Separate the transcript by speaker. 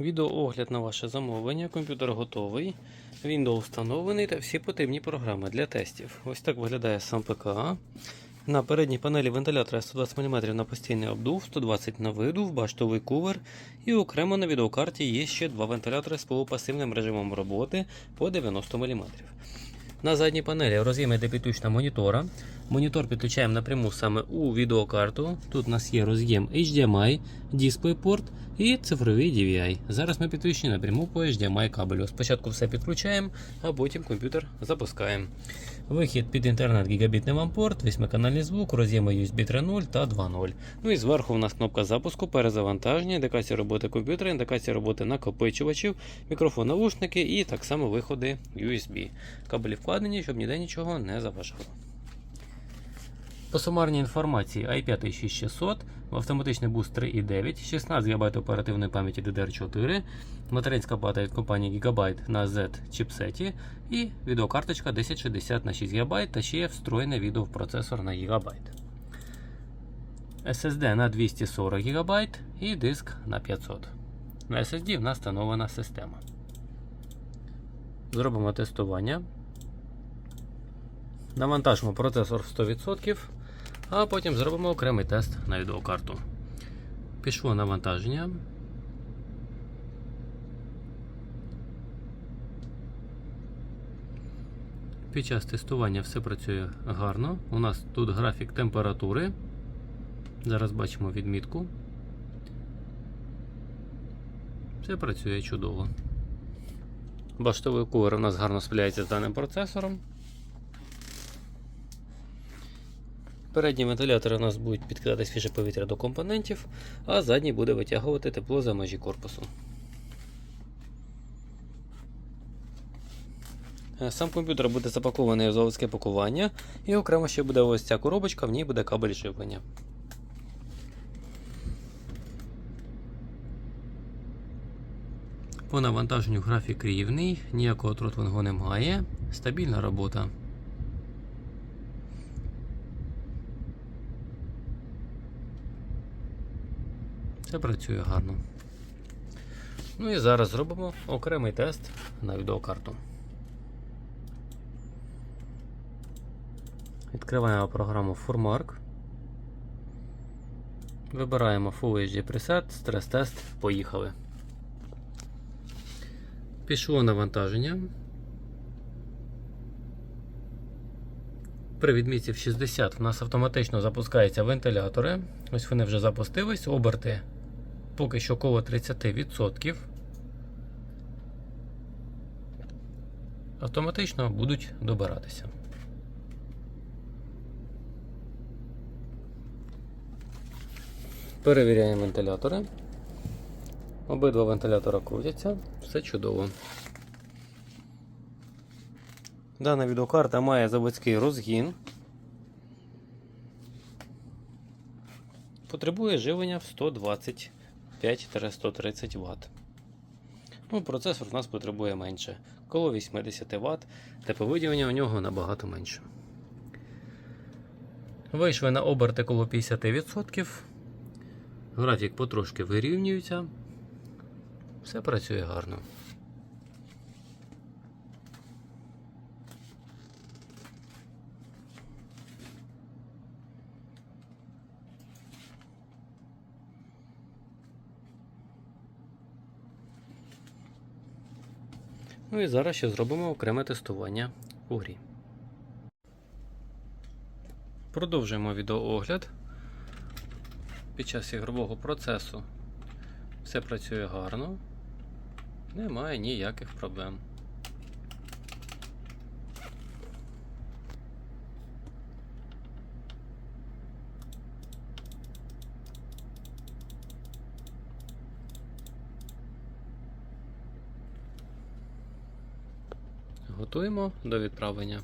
Speaker 1: Відеоогляд на ваше замовлення. Комп'ютер готовий. Windows встановлений та всі потрібні програми для тестів. Ось так виглядає сам ПК. На передній панелі вентилятора 120 мм на постійний обдув, 120 на видув, баштовий кувер. І окремо на відеокарті є ще два вентилятори з полупасивним режимом роботи по 90 мм. На задній панелі роз'єм йде підключена монітора. Монітор підключаємо напряму саме у відеокарту. Тут у нас є роз'єм HDMI, DisplayPort і цифровий DVI. Зараз ми підключені напряму по HDMI кабелю. Спочатку все підключаємо, а потім комп'ютер запускаємо. Вихід під інтернет гігабітний вам порт, 8-канальний звук, роз'єми USB 3.0 та 2.0. Ну і зверху у нас кнопка запуску, перезавантаження, індикація роботи комп'ютера, індикація роботи накопичувачів, мікрофон наушники і так само виходи USB. Кабелі вкладені, щоб ніде нічого не заважало. По сумарній інформації i5 6600, автоматичний буст 3.9, 16 ГБ оперативної пам'яті DDR4, материнська плата від компанії Gigabyte на Z чіпсеті і відеокарточка 1060 на 6 ГБ та ще є встроєний відеопроцесор на ГБ. SSD на 240 ГБ і диск на 500. На SSD в нас встановлена система. Зробимо тестування. Навантажимо процесор в 100%, а потім зробимо окремий тест на відеокарту. Пішло навантаження. Під час тестування все працює гарно. У нас тут графік температури. Зараз бачимо відмітку. Все працює чудово. Баштовий кувер у нас гарно справляється з даним процесором. Передні вентилятори у нас будуть підкидати свіже повітря до компонентів, а задній буде витягувати тепло за межі корпусу. Е, Сам комп'ютер буде запакований в заводське пакування, і окремо ще буде ось ця коробочка, в ній буде кабель живлення. По навантаженню графік рівний, ніякого тротлингу немає, стабільна робота. Все працює гарно. Ну і зараз зробимо окремий тест на відеокарту. Відкриваємо програму Formark. Вибираємо Full HD Preset, стрес-тест, поїхали. Пішло навантаження. При відмітці в 60 в нас автоматично запускаються вентилятори. Ось вони вже запустились, оберти поки що коло 30%. Автоматично будуть добиратися. Перевіряємо вентилятори. Обидва вентилятора крутяться, все чудово. Дана відеокарта має заводський розгін. Потребує живлення в 125-130 Вт. Ну, процесор в нас потребує менше, коло 80 Вт, тепловиділення у нього набагато менше. Вийшли на оберти коло 50%. Графік потрошки вирівнюється. Все працює гарно. Ну і зараз ще зробимо окреме тестування у грі. Продовжуємо відеоогляд. Під час ігрового процесу все працює гарно, немає ніяких проблем. Готуємо до відправлення.